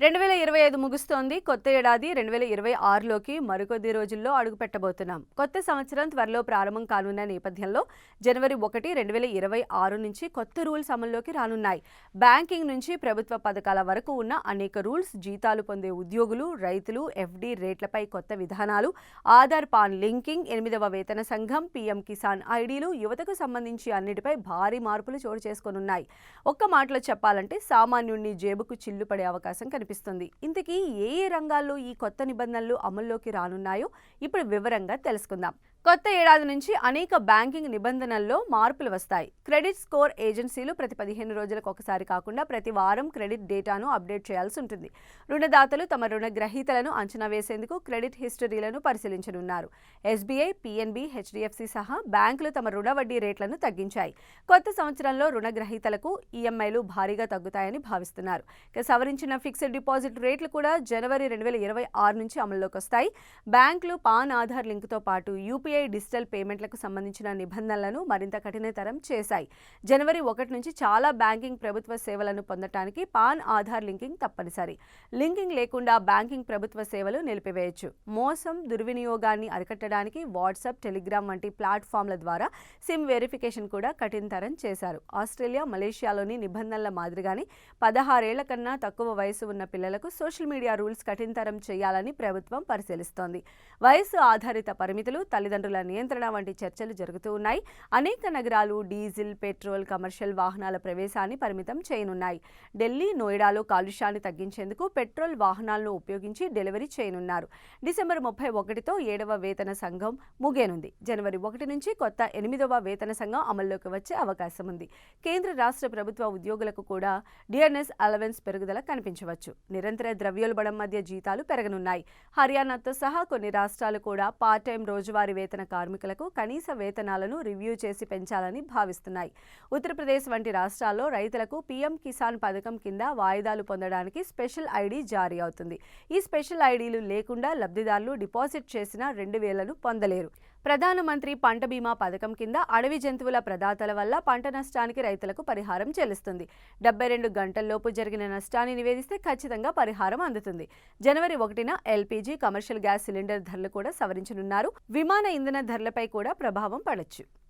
రెండు వేల ఇరవై ఐదు ముగుస్తోంది. కొత్త ఏడాది రెండు వేల ఇరవై ఆరులోకి మరికొద్ది రోజుల్లో అడుగు పెట్టబోతున్నాం కొత్త సంవత్సరం త్వరలో ప్రారంభం కానున్న నేపథ్యంలో జనవరి ఒకటి రెండు వేల ఇరవై ఆరు నుంచి కొత్త రూల్స్ అమల్లోకి రానున్నాయి. బ్యాంకింగ్ నుంచి ప్రభుత్వ పథకాల వరకు ఉన్న అనేక రూల్స్ జీతాలు పొందే ఉద్యోగులు రైతులు ఎఫ్డీ రేట్లపై కొత్త విధానాలు ఆధార్ పాన్ లింకింగ్ ఎనిమిదవ వేతన సంఘం పీఎం కిసాన్ ఐడీలు యువతకు సంబంధించి అన్నిటిపై భారీ మార్పులు చోటు చేసుకోనున్నాయి. ఒక్క మాటలో చెప్పాలంటే సామాన్యుడిని జేబుకు చిల్లుపడే అవకాశం కనిపిస్తుంది. ఇంతకీ ఏ ఏ రంగాల్లో ఈ కొత్త నిబంధనలు అమల్లోకి రానున్నాయో ఇప్పుడు వివరంగా తెలుసుకుందాం. కొత్త ఏడాది నుంచి అనేక బ్యాంకింగ్ నిబంధనల్లో మార్పులు వస్తాయి. క్రెడిట్ స్కోర్ ఏజెన్సీలు ప్రతి పదిహేను రోజులకు ఒకసారి కాకుండా ప్రతి వారం క్రెడిట్ డేటాను అప్డేట్ చేయాల్సి ఉంటుంది. రుణదాతలు తమ రుణగ్రహీతలను అంచనా వేసేందుకు క్రెడిట్ హిస్టరీలను పరిశీలించనున్నారు. ఎస్బీఐ పీఎన్బీ హెచ్డిఎఫ్సి సహా బ్యాంకులు తమ రుణ వడ్డీ రేట్లను తగ్గించాయి. కొత్త సంవత్సరంలో రుణగ్రహీతలకు ఈఎంఐలు భారీగా తగ్గుతాయని భావిస్తున్నారు. ఇక సవరించిన ఫిక్స్డ్ డిపాజిట్ రేట్లు కూడా జనవరి రెండు వేల ఇరవై ఆరు నుంచి అమల్లోకి వస్తాయి. బ్యాంకులు పాన్ ఆధార్ లింకుతో పాటు యూపీఐ డిజిటల్ పేమెంట్లకు సంబంధించిన నిబంధనలను మరింత కఠినతరం చేశాయి. జనవరి ఒకటి నుంచి చాలా బ్యాంకింగ్ ప్రభుత్వ సేవలను పొందటానికి పాన్ ఆధార్ లింకింగ్ తప్పనిసరి. లింకింగ్ లేకుండా బ్యాంకింగ్ ప్రభుత్వ సేవలు నిలిపివేయచ్చు. మోసం దుర్వినియోగాన్ని అరికట్టడానికి వాట్సాప్ టెలిగ్రామ్ వంటి ప్లాట్ఫామ్ల ద్వారా సిమ్ వెరిఫికేషన్ కూడా కఠినతరం చేశారు. ఆస్ట్రేలియా మలేషియాలోని నిబంధనల మాదిరిగానే పదహారేళ్ళ కన్నా తక్కువ వయసు ఉన్న పిల్లలకు సోషల్ మీడియా రూల్స్ కఠినతరం చేయాలని ప్రభుత్వం పరిశీలిస్తోంది. వయసు ఆధారిత పరిమితులు తల్లిదండ్రులు నియంత్రణ వంటి చర్చలు జరుగుతూ ఉన్నాయి. అనేక నగరాలు డీజిల్ పెట్రోల్ కమర్షియల్ వాహనాల ప్రవేశాన్ని పరిమితం చేయనున్నాయి. ఢిల్లీ నోయిడాలో కాలుష్యాన్ని తగ్గించేందుకు పెట్రోల్ వాహనాలను ఉపయోగించి డెలివరీ చేయనున్నారు. డిసెంబర్ ముప్పై ఒకటితో ఏడవ వేతన సంఘం ముగియనుంది. జనవరి ఒకటి నుంచి కొత్త ఎనిమిదవ వేతన సంఘం అమల్లోకి వచ్చే అవకాశం ఉంది. కేంద్ర రాష్ట్ర ప్రభుత్వ ఉద్యోగులకు కూడా డిఎన్ఎస్ అలవెన్స్ పెరుగుదల కనిపించవచ్చు. నిరంతర ద్రవ్యోల్బణం మధ్య జీతాలు పెరగనున్నాయి. హర్యానాతో సహా కొన్ని రాష్ట్రాలు కూడా పార్ట్ టైం రోజువారీ వేతన కార్మికులకు కనీస వేతనాలను రివ్యూ చేసి పెంచాలని భావిస్తున్నాయి. ఉత్తరప్రదేశ్ వంటి రాష్ట్రాల్లో రైతులకు పీఎం కిసాన్ పథకం కింద వాయిదాలు పొందడానికి స్పెషల్ ఐడి జారీ అవుతుంది. ఈ స్పెషల్ ఐడీలు లేకుండా లబ్ధిదారులు డిపాజిట్ చేసిన రెండు వేలను పొందలేరు. ప్రధానమంత్రి పంట బీమా పథకం కింద అడవి జంతువుల ప్రదాతల వల్ల పంట నష్టానికి రైతులకు పరిహారం చెల్లిస్తుంది. డెబ్బై రెండు గంటల్లోపు జరిగిన నష్టాన్ని నివేదిస్తే ఖచ్చితంగా పరిహారం అందుతుంది. జనవరి ఒకటిన ఎల్పీజీ కమర్షియల్ గ్యాస్ సిలిండర్ ధరలు కూడా సవరించనున్నారు. విమాన ఇంధన ధరలపై కూడా ప్రభావం పడొచ్చు.